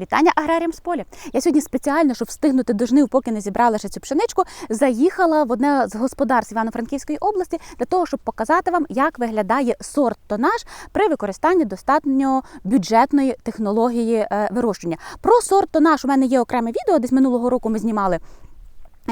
Вітання аграріям з поля. Я сьогодні спеціально, щоб встигнути до жнив, поки не зібрала ще цю пшеничку, заїхала в одне з господарств Івано-Франківської області для того, щоб показати вам, як виглядає сорт тонаж при використанні достатньо бюджетної технології вирощування. вирощення. Про сорт тонаж у мене є окреме відео. Десь минулого року ми знімали.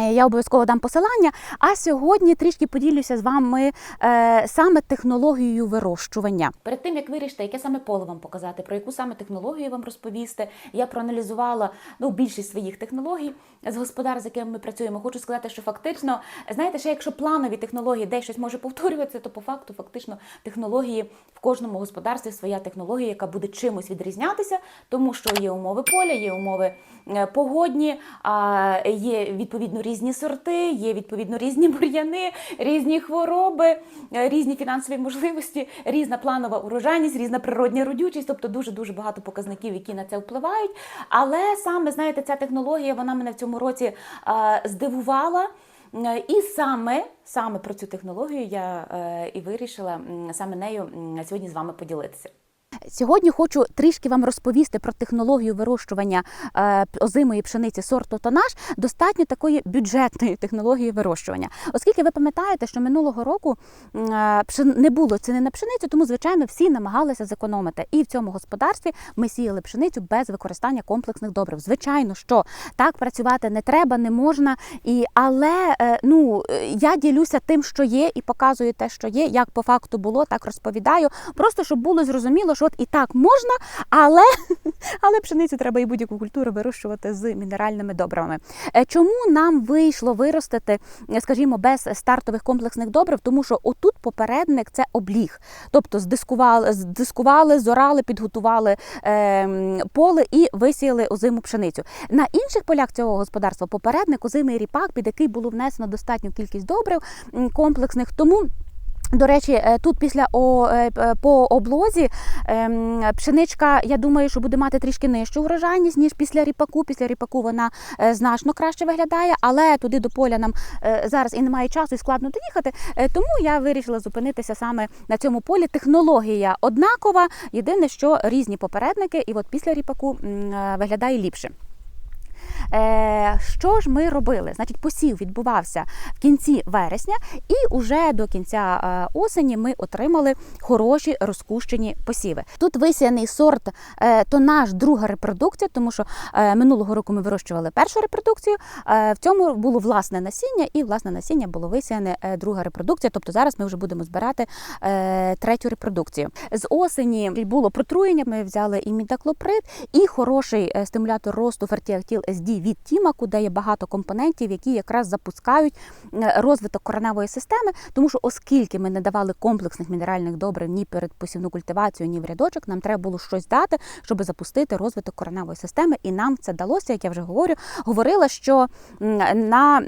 Я обов'язково дам посилання. А сьогодні трішки поділюся з вами е, саме технологією вирощування. Перед тим як вирішити, яке саме поле вам показати, про яку саме технологію вам розповісти, я проаналізувала ну, більшість своїх технологій з господар, з якими ми працюємо. Хочу сказати, що фактично, знаєте, ще якщо планові технології десь щось може повторюватися, то по факту фактично технології в кожному господарстві своя технологія, яка буде чимось відрізнятися, тому що є умови поля, є умови е, погодні, є відповідно різні сорти, є відповідно різні бур'яни, різні хвороби, е, різні фінансові можливості, різна планова урожайність, різна природня родючість, тобто дуже дуже багато показників, які на це впливають. Але саме знаєте, ця технологія вона мене в цьому році е, здивувала. Е, І саме, саме про цю технологію я і вирішила саме нею сьогодні з вами поділитися. Сьогодні хочу трішки вам розповісти про технологію вирощування е, озимої пшениці сорту тонаж, достатньо такої бюджетної технології вирощування. Оскільки ви пам'ятаєте, що минулого року е, не було ціни на пшеницю, тому звичайно всі намагалися зекономити. І в цьому господарстві ми сіяли пшеницю без використання комплексних добрив. Звичайно, що так працювати не треба, не можна. І але е, ну я ділюся тим, що є, і показую те, що є. Як по факту було, так розповідаю. Просто щоб було зрозуміло, що от і так можна, але, але пшеницю треба і будь-яку культуру вирощувати з мінеральними добривами. Е, Чому нам вийшло виростити, е, скажімо, без стартових комплексних добрив? Тому що отут попередник це обліг. Тобто здискували, здискували, зорали, підготували е, поле і висіяли озиму пшеницю. На інших полях цього господарства попередник озимий ріпак, під який було внесено достатню кількість добрив комплексних. Тому до речі, е, тут після о, е, по облозі ем, пшеничка, я думаю, що буде мати трішки нижчу врожайність, ніж після ріпаку. Після ріпаку вона е, значно краще виглядає, але туди до поля нам е, зараз і немає часу, і складно доїхати. Е, Тому я вирішила зупинитися саме на цьому полі. Технологія однакова, єдине, що різні попередники, і от після ріпаку е, виглядає ліпше. Е, що ж ми робили? Значить, посів відбувався в кінці вересня, і уже до кінця е, осені ми отримали хороші розкущені посіви. Тут висіяний сорт е, тонаж друга репродукція, тому що минулого року ми вирощували першу репродукцію. В цьому було власне насіння, і власне насіння було висіяне друга репродукція. Тобто зараз ми вже будемо збирати третю репродукцію. З осені було протруєння. Ми взяли і мітаклоприд, і хороший стимулятор росту Fertiactil SD від Тімаку, де є багато компонентів, які якраз запускають е, розвиток кореневої системи. Тому що, оскільки ми не давали комплексних мінеральних добрив ні перед посівну культивацію, ні в рядочок, нам треба було щось дати, щоб запустити розвиток кореневої системи. І нам це далося, як я вже говорю, говорила, що на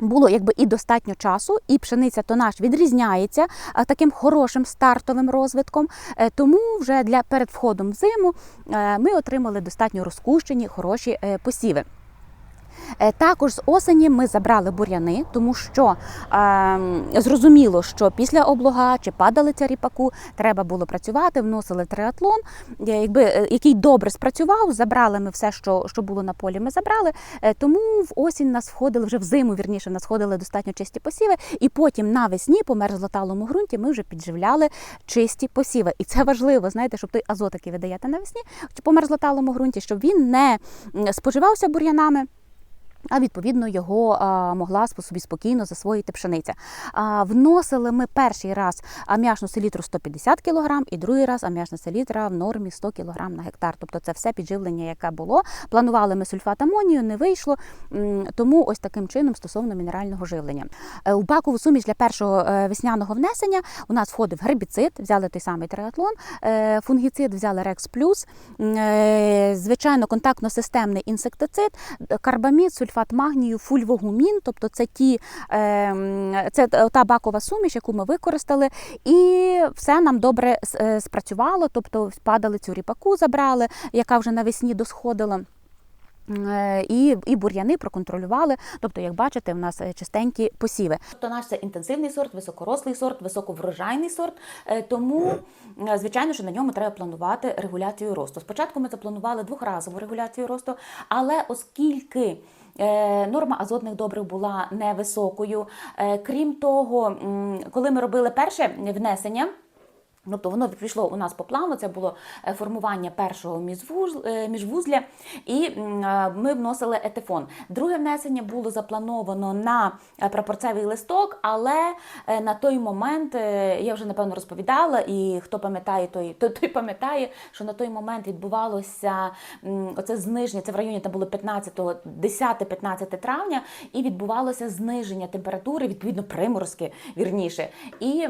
було якби і достатньо часу, і пшениця тонаж відрізняється таким хорошим стартовим розвитком. Е, Тому вже для перед входом в зиму е, ми отримали достатньо розкущені хороші е, посіви. Е, Також з осені ми забрали бур'яни, тому що е, зрозуміло, що після облога чи падалиця ріпаку треба було працювати, вносили триатлон, якби, е, який добре спрацював. Забрали ми все, що, що було на полі, ми забрали. Е, тому в осінь нас входили вже в зиму, вірніше, нас входили достатньо чисті посіви, і потім навесні по мерзлоталому ґрунті ми вже підживляли чисті посіви. І це важливо, знаєте, щоб той азот, який ви даєте навесні, по мерзлоталому ґрунті, щоб він не споживався бур'янами. А відповідно його а, могла собі спокійно засвоїти пшениця. А, вносили ми перший раз аміачну селітру 150 кг і другий раз аміачна селітра в нормі 100 кг на гектар. Тобто це все підживлення, яке було. Планували ми сульфат амонію, не вийшло. Тому ось таким чином стосовно мінерального живлення. Е, У бакову суміш для першого е, весняного внесення у нас входив гербіцид, взяли той самий триатлон, е, фунгіцид взяли Рекс Плюс, звичайно, контактно-системний інсектицид, карбамід, сульфат магнію, фульвогумін, тобто це ті е, це та бакова суміш, яку ми використали, і все нам добре е, спрацювало. Тобто падалицю ріпаку забрали, яка вже навесні досходила. Е, І, і бур'яни проконтролювали. Тобто, як бачите, в нас е, чистенькі посіви. Тобто наш це інтенсивний сорт, високорослий сорт, високоврожайний сорт. Е, Тому, звичайно, що на ньому треба планувати регуляцію росту. Спочатку ми запланували двохразову регуляцію росту, але оскільки Норма азотних добрив була невисокою. Крім того, коли ми робили перше внесення, Тобто воно пішло у нас по плану, це було е, формування першого е, міжвузля, і е, ми вносили етефон. Друге внесення було заплановано на прапорцевий листок, але на той момент я вже напевно розповідала, і хто пам'ятає, той, той, пам'ятає, що на той момент відбувалося оце зниження. Це в районі там було 15, 10-15 травня, і відбувалося зниження температури, відповідно приморозки, вірніше. І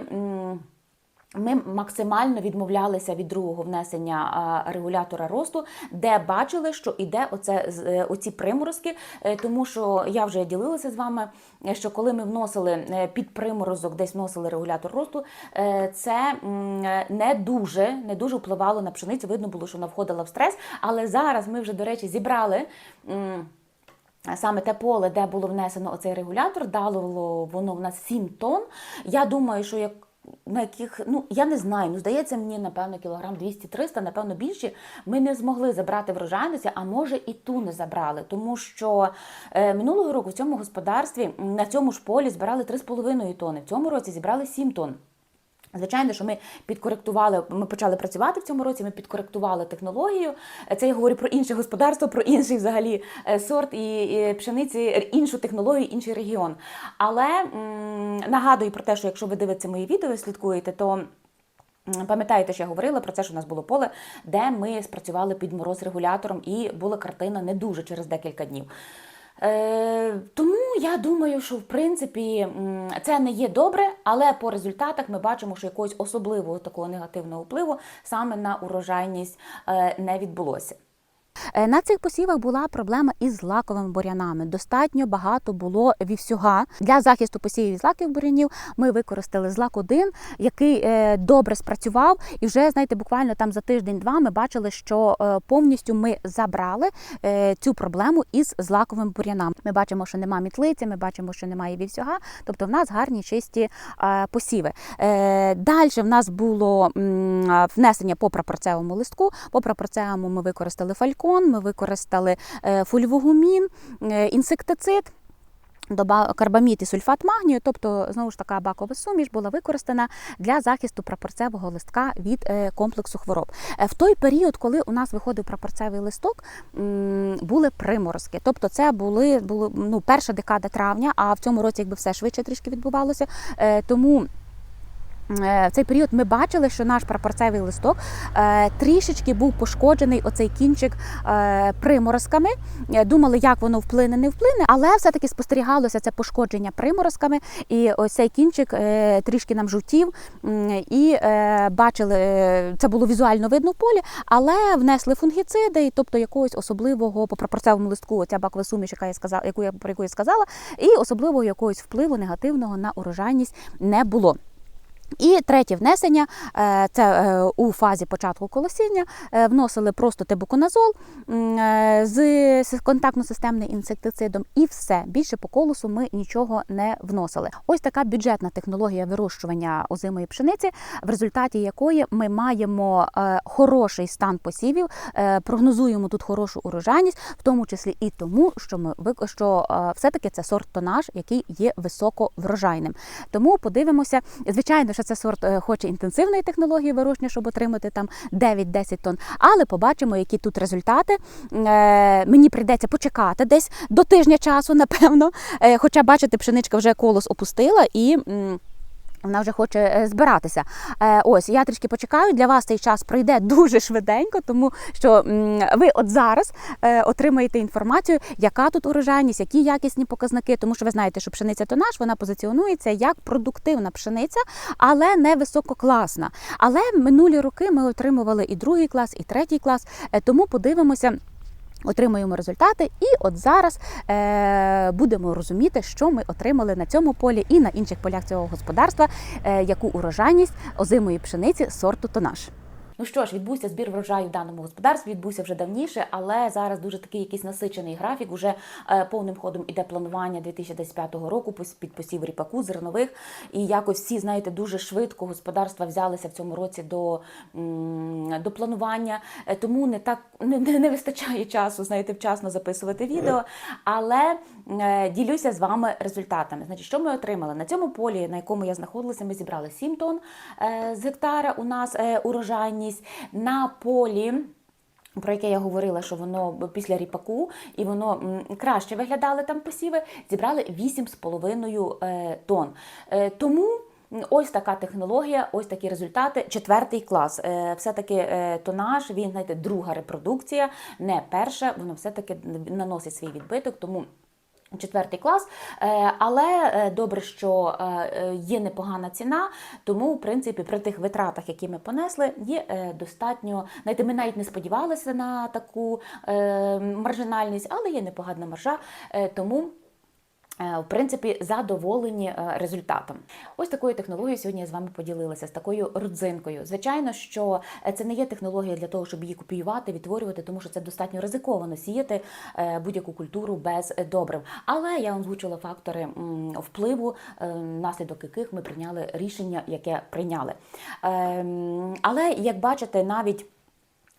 ми максимально відмовлялися від другого внесення регулятора росту, де бачили, що іде оце е, оці приморозки. Е, Тому що я вже ділилася з вами, е, що коли ми вносили під приморозок, десь вносили регулятор росту, це не дуже не дуже впливало на пшеницю. Видно було, що вона входила в стрес. Але зараз ми вже, до речі, зібрали. Саме те поле, де було внесено оцей регулятор, дало воно в нас 7 тонн. Я думаю, що як на яких, ну я не знаю, ну здається мені, напевно, кілограм 200-300, напевно, більше ми не змогли забрати врожайності, а може і ту не забрали. Тому що е, минулого року в цьому господарстві на цьому ж полі збирали 3,5 тонни. В цьому році зібрали 7 тонн. Звичайно, що ми підкоректували, ми почали працювати в цьому році, ми підкоректували технологію. Це я говорю про інше господарство, про інший взагалі е, сорт і, пшениці, іншу технологію, інший регіон. Але м, нагадую про те, що якщо ви дивитеся мої відео, слідкуєте, то пам'ятаєте, що я говорила про те, що у нас було поле, де ми спрацювали під мороз регулятором, і була картина не дуже через декілька днів. Е, тому я думаю, що в принципі це не є добре, але по результатах ми бачимо, що якогось особливого такого негативного впливу саме на урожайність е, не відбулося. Е, На цих посівах була проблема із злаковими бур'янами. Достатньо багато було вівсюга. Для захисту посівів від злаків бур'янів ми використали злак 1 який е, добре спрацював. І вже знаєте, буквально там за тиждень-два ми бачили, що е, повністю ми забрали цю проблему із злаковим бур'янами. Ми бачимо, що нема мітлиці, ми бачимо, що немає вівсюга, тобто в нас гарні чисті посіви. Далі в нас було внесення по прапорцевому листку. По прапорцевому ми використали фалькон, ми використали е, фульвогумін, е, інсектицид. Доба карбамід і сульфат магнію, тобто знову ж така бакова суміш була використана для захисту прапорцевого листка від е, комплексу хвороб. В той період, коли у нас виходив прапорцевий листок, були приморозки. Тобто, це були, були ну, перша декада травня, а в цьому році якби все швидше трішки відбувалося. Тому В цей період ми бачили, що наш прапорцевий листок е, трішечки був пошкоджений оцей кінчик е, приморозками. Е, Думали, як воно вплине, не вплине, але все-таки спостерігалося це пошкодження приморозками, і ось цей кінчик е, трішки нам жовтів. І е, бачили, е, це було візуально видно в полі, але внесли фунгіциди, тобто якогось особливого по прапорцевому листку, оця бакова суміш, яка я сказала, яку я про яку я сказала, і особливого якогось впливу негативного на урожайність не було. І третє внесення е, це е, у фазі початку колосіння. е, Вносили просто тебуконазол з контактно-системним інсектицидом, і все більше по колосу ми нічого не вносили. Ось така бюджетна технологія вирощування озимої пшениці, в результаті якої ми маємо хороший стан посівів, прогнозуємо тут хорошу урожайність, в тому числі і тому, що ми що е, все-таки це сорт тонаж, який є високоврожайним. Тому подивимося, звичайно, що це сорт е, хоче інтенсивної технології вирощення, щоб отримати там 9-10 тонн. Але побачимо, які тут результати. Е, Мені прийдеться почекати десь до тижня часу, напевно. Е, Хоча, бачите, пшеничка вже колос опустила і. Вона вже хоче е, збиратися. Е, ось я трішки почекаю. Для вас цей час пройде дуже швиденько, тому що ви от зараз е, отримаєте інформацію, яка тут урожайність, які якісні показники, тому що ви знаєте, що пшениця тонаж вона позиціонується як продуктивна пшениця, але не висококласна. Але минулі роки ми отримували і другий клас, і третій клас. Тому подивимося. Отримуємо результати, і от зараз е, будемо розуміти, що ми отримали на цьому полі і на інших полях цього господарства, е, яку урожайність озимої пшениці сорту тонаж. Ну що ж, відбувся збір врожаю в даному господарстві, відбувся вже давніше, але зараз дуже такий якийсь насичений графік. Уже е, повним ходом іде планування 2025 року під посів ріпаку, зернових. І якось всі, знаєте, дуже швидко господарства взялися в цьому році до, до планування. Е, Тому не так не, не вистачає часу, знаєте, вчасно записувати відео. Але ділюся з вами результатами. Значить, що ми отримали на цьому полі, на якому я знаходилася, ми зібрали 7 тонн е, з гектара. У нас е, урожайність на полі. Про яке я говорила, що воно після ріпаку і воно краще виглядали там посіви, зібрали 8,5 е, тонн. Е, Тому ось така технологія, ось такі результати. Четвертий клас. Е, Все-таки е, тонаж, він знаєте, друга репродукція, не перша, воно все-таки наносить свій відбиток. Тому Четвертий клас, Е, але е, добре, що е, є непогана ціна, тому в принципі при тих витратах, які ми понесли, є достатньо. Знаєте, ми навіть не сподівалися на таку маржинальність, але є непогана маржа. Тому В принципі, задоволені е, результатом. Ось такою технологією сьогодні я з вами поділилася з такою родзинкою. Звичайно, що е, це не є технологія для того, щоб її копіювати, відтворювати, тому що це достатньо ризиковано сіяти е, будь-яку культуру без е, добрив. Але я вам озвучила фактори впливу, е, наслідок яких ми прийняли рішення, яке прийняли. Ем, Але як бачите, навіть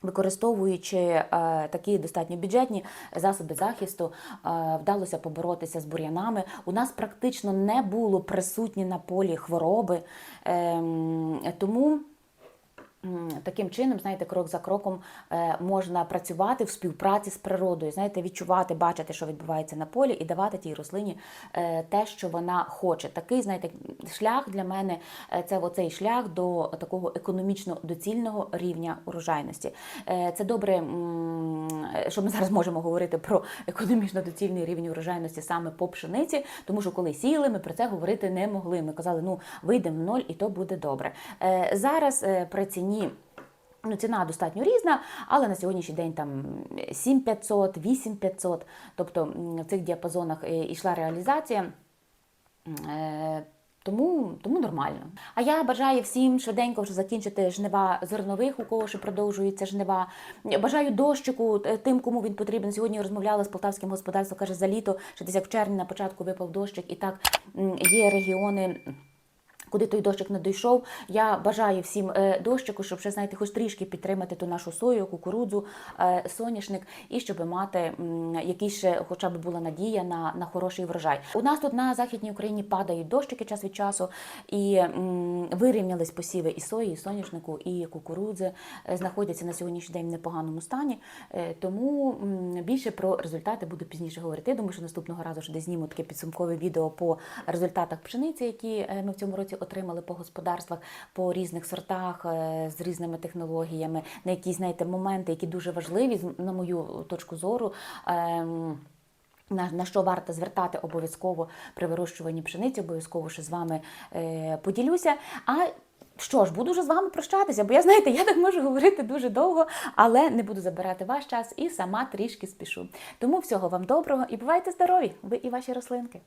Використовуючи е, такі достатньо бюджетні засоби захисту, е, вдалося поборотися з бур'янами. У нас практично не було присутні на полі хвороби, е, тому таким чином, знаєте, крок за кроком е, можна працювати в співпраці з природою, знаєте, відчувати, бачити, що відбувається на полі, і давати тій рослині е, те, що вона хоче. Такий, знаєте, шлях для мене е, це оцей шлях до такого економічно доцільного рівня урожайності. Це добре, що ми зараз можемо говорити про економічно доцільний рівень урожайності саме по пшениці, тому що коли сіяли, ми про це говорити не могли. Ми казали, ну вийдемо в ноль, і то буде добре. Зараз при ціні. Ну, ціна достатньо різна, але на сьогоднішній день там 7500, 8500, тобто в цих діапазонах е, йшла реалізація. Е, Тому, тому нормально. А я бажаю всім швиденько вже закінчити жнива зернових, у кого ще продовжуються жнива. Бажаю дощику е, тим, кому він потрібен. Сьогодні розмовляла з полтавським господарством, каже, за літо, що десь як в червні на початку випав дощик, і так є регіони. Куди той дощик не дійшов, я бажаю всім е, дощику, щоб ще знаєте, хоч трішки підтримати ту нашу сою, кукурудзу, е, соняшник, і щоб мати м, якийсь ще, хоча б була надія на, на хороший врожай. У нас тут на західній Україні падають дощики час від часу, і вирівнялись посіви і сої, і соняшнику, і кукурудзи е, знаходяться на сьогоднішній день в непоганому стані. Тому більше про результати буду пізніше говорити. Думаю, що наступного разу десь зніму таке підсумкове відео по результатах пшениці, які ми в цьому році отримали по господарствах, по різних сортах е, з різними технологіями, на якісь знаєте моменти, які дуже важливі, на мою точку зору. ем, на, на що варто звертати обов'язково при вирощуванні пшениці, обов'язково ще з вами е, поділюся. А що ж, буду вже з вами прощатися, бо я знаєте, я так можу говорити дуже довго, але не буду забирати ваш час і сама трішки спішу. Тому всього вам доброго і бувайте здорові, ви і ваші рослинки.